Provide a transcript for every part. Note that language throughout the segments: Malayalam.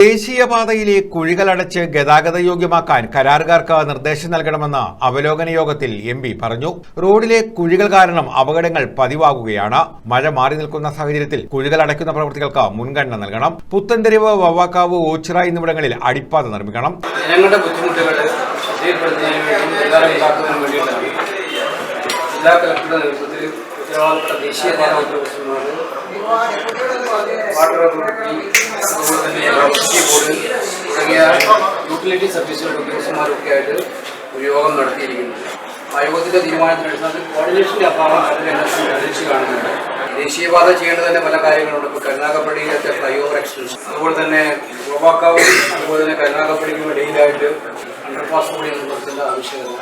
ദേശീയപാതയിലെ കുഴികളടച്ച് ഗതാഗത യോഗ്യമാക്കാൻ കരാറുകാർക്ക് നിർദ്ദേശം നൽകണമെന്ന് അവലോകന യോഗത്തിൽ എം പി പറഞ്ഞു. റോഡിലെ കുഴികൾ കാരണം അപകടങ്ങൾ പതിവാകുകയാണ്. മഴ മാറി നിൽക്കുന്ന സാഹചര്യത്തിൽ കുഴികൾ അടയ്ക്കുന്ന പ്രവൃത്തികൾക്ക് മുൻഗണന നൽകണം. പുത്തൻതെരുവ് വവ്വാക്കാവ് ഓച്ചിറ എന്നിവിടങ്ങളിൽ അടിപ്പാത നിർമ്മിക്കണം. ജനങ്ങളുടെ ബുദ്ധിമുട്ടുകൾ ജില്ലാ കളക്ടറുടെ നേതൃത്വത്തിൽ ഉത്തരവാദപ്പെട്ട ദേശീയ വാട്ടർ അതോറിറ്റി ഇലക്ട്രിസിറ്റി ബോർഡ് തുടങ്ങിയ യൂട്ടിലിറ്റി സർവീസുകളുടെ ഉദ്യോഗസ്ഥന്മാരൊക്കെ ആയിട്ട് ഒരു യോഗം നടത്തിയിരിക്കുന്നത് ആ യോഗത്തിന്റെ തീരുമാനത്തിനനുസരിച്ച് കോർഡിനേഷന്റെ അഭാവം അതിനെല്ലാം അറിയിച്ചു കാണുന്നുണ്ട്. ദേശീയപാത ചെയ്യേണ്ട തന്നെ പല കാര്യങ്ങളുണ്ട്. ഇപ്പോൾ കരുനാഗപ്പള്ളിയിലത്തെ ഫ്ലൈ ഓവർ എക്സ്റ്റൻഷൻ അതുപോലെ തന്നെ ഗോവാക്കാവ് അതുപോലെ തന്നെ കരുനാഗപ്പള്ളിക്കും ഇടയിലായിട്ട് അണ്ടർപാസ് കൂടി നിർത്തേണ്ട ആവശ്യകത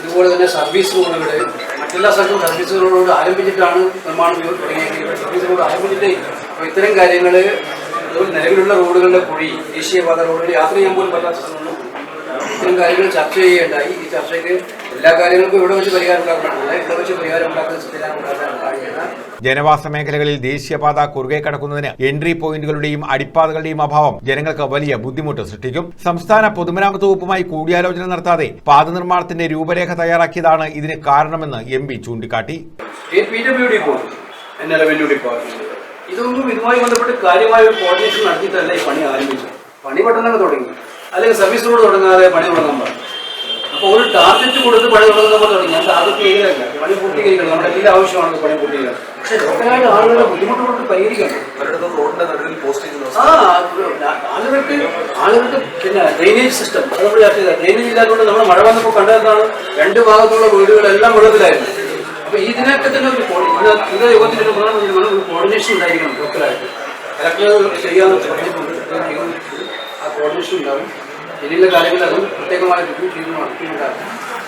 ഇതുപോലെ തന്നെ സർവീസ് റോഡുകൾ മറ്റെല്ലാ സ്ഥലത്തും സർവീസ് റോഡുകൾ ആരംഭിച്ചിട്ടാണ് നിർമ്മാണം തുടങ്ങിയെങ്കിൽ സർവീസ് റോഡ് ആരംഭിച്ചിട്ടേ അപ്പോൾ ഇത്തരം കാര്യങ്ങൾ അതുപോലെ നിലവിലുള്ള റോഡുകളുടെ കുഴി ദേശീയപാത റോഡുകൾ യാത്ര ചെയ്യാൻ പോലും പറ്റാത്ത സ്ഥലങ്ങളും ഇത്തരം കാര്യങ്ങൾ ചർച്ച ചെയ്യേണ്ടായി ഈ ചർച്ചയ്ക്ക് എല്ലാ കാര്യങ്ങൾക്കും ഇവിടെ വെച്ച് പരിഹാരം ഉണ്ടാക്കുന്നില്ല ഇവിടെ വെച്ച് പരിഹാരം ഉണ്ടാക്കുന്ന ഉണ്ടാക്കാൻ കഴിയുന്നത് ജനവാസ മേഖലകളിൽ ദേശീയപാത കുറുകെ കടക്കുന്നതിന് എൻട്രി പോയിന്റുകളുടെയും അടിപ്പാതകളുടെയും അഭാവം ജനങ്ങൾക്ക് വലിയ ബുദ്ധിമുട്ട് സൃഷ്ടിക്കും. സംസ്ഥാന പൊതുമരാമത്ത് വകുപ്പുമായി കൂടിയാലോചന നടത്താതെ പാത നിർമ്മാണത്തിന്റെ രൂപരേഖ തയ്യാറാക്കിയതാണ് ഇതിന് കാരണമെന്ന് എം പി ചൂണ്ടിക്കാട്ടി. ഇതൊന്നും ഇതുമായി ബന്ധപ്പെട്ട് കാര്യമായ ഒരു കോർഡിനേഷൻ നടത്തിയിട്ടല്ല ഈ പണി ആരംഭിച്ചത്. പണി പെട്ടെന്ന് തുടങ്ങി. അല്ലെങ്കിൽ സർവീസ് റോഡ് തുടങ്ങാതെ പണി തുടങ്ങാൻ പാടില്ല അപ്പോൾ ഒരു ടാർഗറ്റ് കൊടുത്ത് പണി തുടങ്ങുമ്പോൾ തുടങ്ങി. ഞാൻ ടാർഗറ്റ് ചെയ്തില്ല പണി പൂർത്തീകരിക്കണം. നമ്മുടെ എല്ലാ ആവശ്യമാണ് പണി പൂർത്തീകരിക്കണം പക്ഷേ ലോക്കലായിട്ട് ആളുകളുടെ ബുദ്ധിമുട്ട് കൊണ്ട് പരിഹരിക്കണം ആ ആളുകൾക്ക് ആളുകൾക്ക് പിന്നെ ഡ്രെയിനേജ് സിസ്റ്റം അത് നമ്മൾ ചർച്ച ചെയ്ത ഡ്രെയിനേജ് ഇല്ലാത്തതുകൊണ്ട് നമ്മൾ മഴ വന്നപ്പോൾ കണ്ടതാണ് രണ്ട് ഭാഗത്തുള്ള വീടുകളെല്ലാം വെള്ളത്തിലായിരുന്നു. അപ്പൊ ഇതിനൊക്കെ തന്നെ ഒരു ഇന്ന ഇന്ന യോഗത്തിൽ ഒരു കോർഡിനേഷൻ ഉണ്ടായിരിക്കണം ലോക്കലായിട്ട് കലക്ടർ ചെയ്യാന്ന് പറഞ്ഞിട്ടുണ്ട്. ആ കോർഡിനേഷൻ ഉണ്ടാവും ഇനിയുള്ള കാര്യങ്ങൾ അതും പ്രത്യേകമായി റിവ്യൂ ചെയ്യുന്നു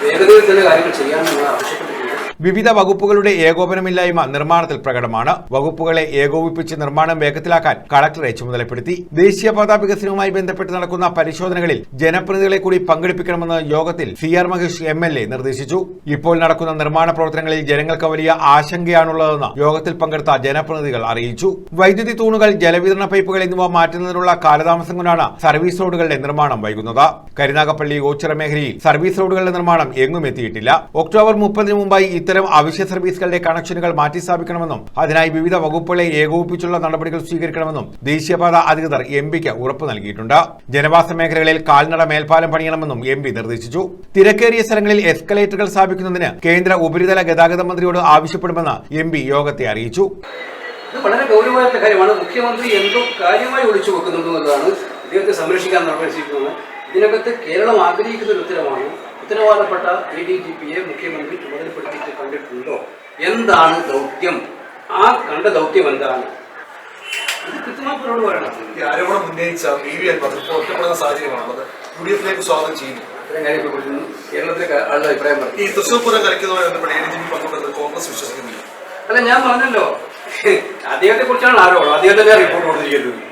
വേഗതയിൽ തന്നെ കാര്യങ്ങൾ ചെയ്യാമെന്നുള്ള ആവശ്യപ്പെട്ടിട്ടുണ്ട്. വിവിധ വകുപ്പുകളുടെ ഏകോപനമില്ലായ്മ നിർമ്മാണത്തിൽ പ്രകടമാണ്. വകുപ്പുകളെ ഏകോപിപ്പിച്ച് നിർമ്മാണം വേഗത്തിലാക്കാൻ കളക്ടറെ ചുമതലപ്പെടുത്തി. ദേശീയപാത വികസനവുമായി ബന്ധപ്പെട്ട് നടക്കുന്ന പരിശോധനകളിൽ ജനപ്രതിനിധികളെ കൂടി പങ്കെടുപ്പിക്കണമെന്ന് യോഗത്തിൽ C R Mahesh M L A നിർദ്ദേശിച്ചു. ഇപ്പോൾ നടക്കുന്ന നിർമ്മാണ പ്രവർത്തനങ്ങളിൽ ജനങ്ങൾക്ക് വലിയ ആശങ്കയാണുള്ളതെന്ന് യോഗത്തിൽ പങ്കെടുത്ത ജനപ്രതിനിധികൾ അറിയിച്ചു. വൈദ്യുതി തൂണുകൾ ജലവിതരണ പൈപ്പുകൾ എന്നിവ മാറ്റുന്നതിനുള്ള കാലതാമസം കൊണ്ടാണ് സർവീസ് റോഡുകളുടെ നിർമ്മാണം വൈകുന്നത്. കരുനാഗപ്പള്ളി ഓച്ചിറ മേഖലയിൽ സർവീസ് റോഡുകളുടെ നിർമ്മാണം എങ്ങും എത്തിയിട്ടില്ല. ഒക്ടോബർ മുപ്പതിന് മുമ്പായി ഇത്തരം അവശ്യ സർവീസുകളുടെ കണക്ഷനുകൾ മാറ്റിസ്ഥാപിക്കണമെന്നും അതിനായി വിവിധ വകുപ്പുകളെ ഏകോപിപ്പിച്ചുള്ള നടപടികൾ സ്വീകരിക്കണമെന്നും ദേശീയപാത അധികൃതർ എം പിക്ക് ഉറപ്പു നൽകിയിട്ടുണ്ട്. ജനവാസ മേഖലകളിൽ കാൽനട മേൽപ്പാലം പണിയണമെന്നും എം പി നിർദ്ദേശിച്ചു. തിരക്കേറിയ സ്ഥലങ്ങളിൽ എസ്കലേറ്ററുകൾ സ്ഥാപിക്കുന്നതിന് കേന്ദ്ര ഉപരിതല ഗതാഗത മന്ത്രിയോട് ആവശ്യപ്പെടുമെന്ന് എം യോഗത്തെ അറിയിച്ചു. ഇത് വളരെ ഗൗരവമായിട്ടുള്ള കാര്യമാണ്. മുഖ്യമന്ത്രി എന്തോ കാര്യമായി ഒളിച്ചു വെക്കുന്നുണ്ടെന്നുള്ളതാണ് ഇദ്ദേഹത്തെ സംരക്ഷിക്കാൻ നിർദ്ദേശിക്കുന്നത് ഇതിനകത്ത് കേരളം ആഗ്രഹിക്കുന്ന ഒരു ഉത്തരമാണ് ഉത്തരവാദപ്പെട്ട എ ഡി ജി പിയെ മുഖ്യമന്ത്രി ചുമതലപ്പെടുത്തിയിട്ട് കണ്ടിട്ടുണ്ടോ? എന്താണ് ദൗത്യം? ആ കണ്ട ദൗത്യം എന്താണ്? ഈ ആരോപണം ഉന്നയിച്ച ബി വി എൻ ഇപ്പോൾ ഒറ്റപ്പെടുന്ന സാഹചര്യമാണുള്ളത്. യു ഡി എഫിലേക്ക് സ്വാഗതം ചെയ്യുന്നു. കേരളത്തിലെ ക- ആളുടെ അഭിപ്രായം ഈ പറഞ്ഞു തൃശ്ശൂർ പൂരം കളിക്കുന്നതുമായി ബന്ധപ്പെട്ട് എ ഡി ജി പി പങ്കുകൊണ്ടത് കോൺഗ്രസ് വിശ്വസിക്കുന്നില്ല. അല്ല ഞാൻ പറഞ്ഞല്ലോ. അദ്ദേഹത്തെ കുറിച്ചാണ് ആരോപണം. അദ്ദേഹത്തിന്റെ റിപ്പോർട്ട് കൊടുത്തിരിക്കുന്നത്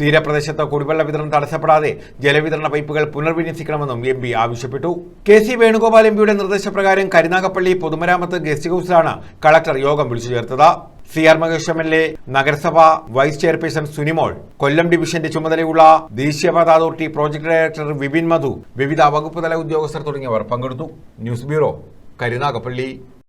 തീരപ്രദേശത്ത് കുടിവെള്ള വിതരണം തടസ്സപ്പെടാതെ ജലവിതരണ പൈപ്പുകൾ പുനർവിന്യസിക്കണമെന്നും എം പി ആവശ്യപ്പെട്ടു. കെ സി വേണുഗോപാൽ എം പിയുടെ നിർദ്ദേശപ്രകാരം കരുനാഗപ്പള്ളി പൊതുമരാമത്ത് ഗസ്റ്റ് ഹൌസിലാണ് കളക്ടർ യോഗം വിളിച്ചു ചേർത്തത്. C R Mahesh M L A നഗരസഭ വൈസ് ചെയർപേഴ്സൺ സുനിമോൾ കൊല്ലം ഡിവിഷന്റെ ചുമതലയുള്ള ദേശീയപാത authority project director Vipin Madhu വിവിധ വകുപ്പ് തല ഉദ്യോഗസ്ഥർ തുടങ്ങിയവർ പങ്കെടുത്തു. News bureau Karunagappally.